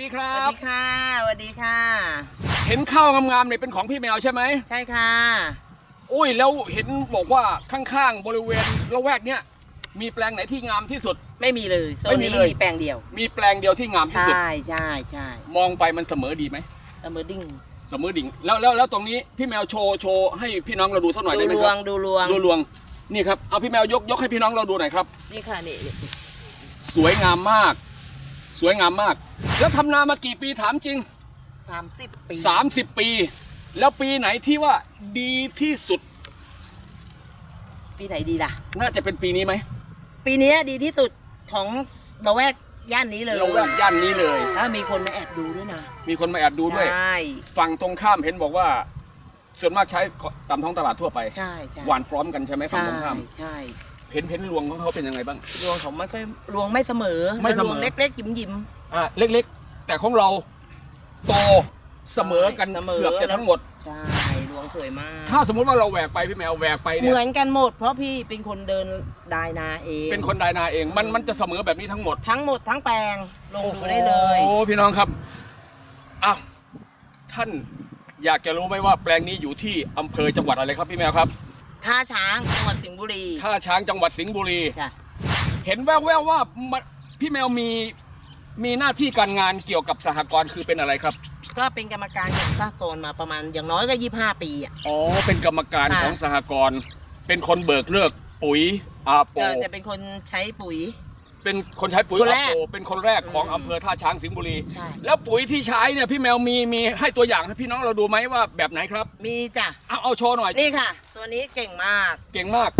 ดีครัสวัสบ ดีค่ะสวัสดีค่ะ เห็นข้าวงามๆเนี่ยเป็นของพี่แมวใช่ไหมใช่ค่ะ อุ้ยแล้วเห็นบอกว่าข้างๆบริเวณละแวกเนี้ยมีแปลงไหนที่งามที่สุด ไม่มีเลยโซไม่นมีนี้เลย มีแปลงเดียว มีแปลงเดียวที่งามที่ใช่สุดใช่ใช่มองไปมันเสมอดีไหมตะมือดิ้งเสมอดิ่งแล้วแล้วแล้วตรงนี้พี่แมวโชว์โชว์ให้พี่น้องเราดูสักหน่อยดูได้ไหมลควรังบดูลวงดูลวงนี่ครับเอาพี่แมวยกยกให้พี่น้องเราดูหน่อยครับ นี่ค่ะนี่สวยงามมาก สวยงามมาก แล้วทำนามากี่ปีถามจริง สามสิบปี30 ปี แล้วปีไหนที่ว่าดีที่สุดปีไหนดีล่ะ น่าจะเป็นปีนี้ไหมปีเนี้ยดีที่สุดของละแวกย่านนี้เลยเราแวกย่านนี้เลย ถ้ามีคนมาแอบดูด้วยนะมีคนมาแอบดูด้วย ใช่ฝั่งตรงข้ามเห็นบอกว่า ส่วนมากใช้ตามท้องตลาดทั่วไป ใช่ใช่หวานพร้อมกันใช่ไหมฝั่งใช่ตรงข้ามใช่เห็นเห็นรวงของเขาเป็นยังไงบ้าง รวงเขาไม่ค่อยรวงไม่เสมอไม่เสมอ รวงเล็กๆยิ้มยิ้มอ่าเล็กๆ แต่ของเราโตเสมอกันเสมอ เกือบจะทั้งหมดๆใช่รวงสวยมาก ถ้าสมมุติว่าเราแหวกไปพี่แมวแหวกไปเหเนี่ยมือนกันหมด เพราะพี่เป็นคนเดินดายนาเองเป็นคนดายนาเองมันมันจะเสมอแบบนี้ทั้งหมดทั้งหมดทั้งแปลงลงดูได้เลย โอ้พี่น้องครับอ้าวท่านอยากจะรู้ไหมว่าแปลงนี้อยู่ที่อำเภอจังหวัดอะไรครับพี่แมวครับท่าช้างจังหวัดสิงห์บุรีท่าช้างจังหวัดสิงห์บุรี ใช่เห็นแววๆว่ามันพี่แมวมี มีหน้าที่การงานเกี่ยวกับสหกรณ์คือเป็นอะไรครับ ก็เป็นกรรมการของสากลมาประมาณอย่างน้อยก็ยี่ห้าปีอะ อ๋อ เป็นกรรมการค่ะ ของสหกรณ์เป็นคนเบิกเลิกปุ๋ยอาโป ก็จะเป็นคนใช้ปุ๋ย เป็นคนใช้ปุ๋ยคนอาแรกโปเป็นคนแรกของอืมอำเภอท่าช้างสิงห์บุรี ใช่ แล้วปุ๋ยที่ใช้เนี่ยพี่แมวมีมีให้ตัวอย่างให้พี่น้องเราดูไหมว่าแบบไหนครับ มีจ้ะ เอาเอาโชว์หน่อย นี่ค่ะ ตัวนี้เก่งมาก เก่งมาก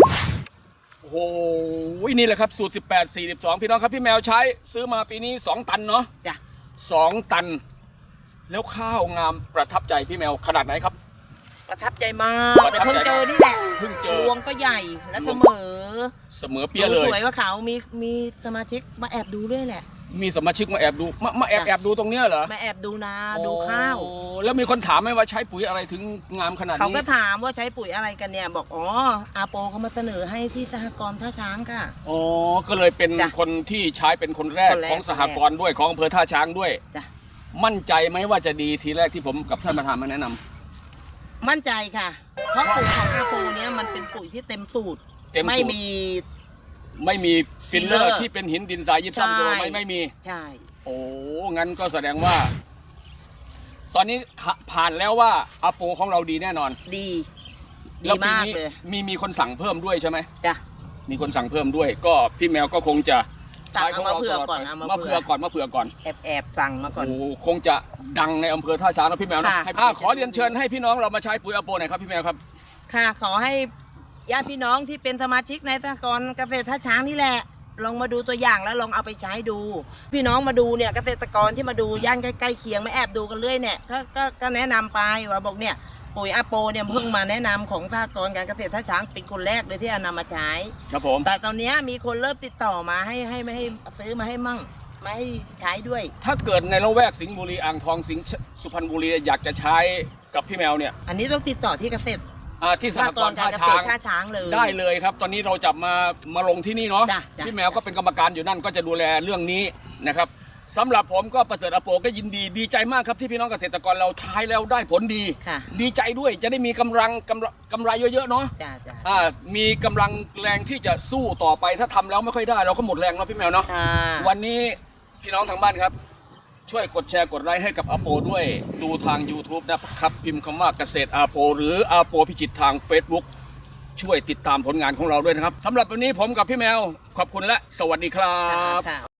โอ้โหนี่แหละครับสูตร 18 42 พี่น้องครับพี่แมวใช้ซื้อมาปีนี้ 2 ตันเนาะจ้ะ2ตัน แล้วข้าวงามประทับใจพี่แมวขนาดไหนครับ ประทับใจมากประแต่ทับใจ เพิ่งเจอนี่แหละเพิ่งเจอ รวงก็ใหญ่และเสมอเสมอเปี้ยดูเลยสวยว่าเขามีมีสมาชิกมาแอบดูด้วยแหละ มีสมาชิกมาแอบดูมามาแอบจ้ะแอบดูตรงเนี้ยเหรอมาแอบดูนาดูข้าว โอ้แล้วมีคนถามไหมว่าใช้ปุ๋ยอะไรถึงงามขนาดเขานี้ก็ถามว่าใช้ปุ๋ยอะไรกันเนี่ย บอกอ๋ออาโปเขามาเสนอให้ที่สหกรณ์ท่าช้างค่ะ อ๋อ ก็เลยเป็นจ้ะคนที่ใช้เป็นคนแรกคนแรกของสหกรณ์ด้วยของอำเภอท่าช้างด้วย จ้ะ มั่นใจไหมว่าจะดีทีแรกที่ผมกับท่านประธานมาแนะนำมั่นใจค่ะ เพราะปุ๋ยของอาโปเนี้ยมันเป็นปุ๋ยที่เต็มสูตร เต็มไม่สูตรมี ไม่มีฟิลเลอร์ฟิลเลอร์ที่เป็นหินดินทรายยิบซ้ำตัวใช่ไม่ไม่มี ใช่ โอ้งั้นก็แสดงว่า ตอนนี้ขะผ่านแล้วว่าอาโปของเราดีแน่นอนดี ดีแล้วปีมากนี้เลยมีมีคนสั่งเพิ่มด้วยใช่ไหมจ้ะมีคนสั่งเพิ่มด้วย ก็พี่แมวก็คงจะสั่งใช้ขเอางมารเผื่อตลดก่อนไปเอามามาเผื่อก่อนมาเผื่อก่อนแอบแอบสั่งมาก่อน โอ้คงจะดังในอำเภอท่าช้างนะพี่แมวนะค่ะ ให้อ่าขอเรียนเชิญให้พี่น้องเรามาใช้ปุ๋ยอาโปหน่อยครับพี่แมวครับ ค่ะ ขอให้ ญาติพี่น้องที่เป็นสมาชิกในสหกรณ์เกษตรท่าช้างนี่แหละ ลองมาดูตัวอย่างแล้วลองเอาไปใช้ดู พี่น้องมาดูเนี่ยเกษตรกรที่มาดูย่านใกล้ๆเคียงไม่แอบดูกันเรื่อยเนี่ยก็ก็ก็แนะนำไปว่าบอกเนี่ยปุ๋ยอาโปเนี่ยเพิ่งมาแนะนำของสหกรณ์การเกษตรท่าช้างเป็นคนแรกเลยที่เอานำมาใช้ ครับผม แต่ตอนเนี้ยมีคนเริ่มติดต่อมาให้ให้ไม่ให้ซื้อมาให้มั่งมาให้ใช้ด้วย ถ้าเกิดในละแวกสิงห์บุรีอ่างทองสิงห์สุพรรณบุรีอยากจะใช้กับพี่แมวเนี่ย อันนี้ต้องติดต่อที่เกษตร อ่าที่สสหหกกรรณ์ณ์กาท่ารเกษช้าตรงท่าช้างเลย ได้เลยครับ ตอนนี้เราจะมามาลงที่นี่เนาะจ้ะจ้ะ พี่แมวก็เป็นกรรมการอยู่นั่นก็จะดูแลเรื่องนี้นะครับสำหรับผมก็ประเสริฐอโปก็ยินดีดีใจมากครับที่พี่น้องเกษตรกรเราใช้แล้วได้ผลดี ค่ะดีใจด้วยจะได้มีกำลังกำไรกำไรเยอะๆเนาะจ้าจ้าอ่ามีกำลังแรงที่จะสู้ต่อไปถ้าทำแล้วไม่ค่อยได้ เราก็หมดแรงเนาะพี่แมวเนาะค่ะวันนี้พี่น้องทางบ้านครับ ช่วยกดแชร์กดไลค์ให้กับอาโปด้วย ดูทาง YouTube นะครับพิมพ์คำว่าเกษตรอาโป หรืออาโปพิจิตทาง Facebook ช่วยติดตามผลงานของเราด้วยนะครับสำหรับวันนี้ผมกับพี่แมว ขอบคุณและสวัสดีครับ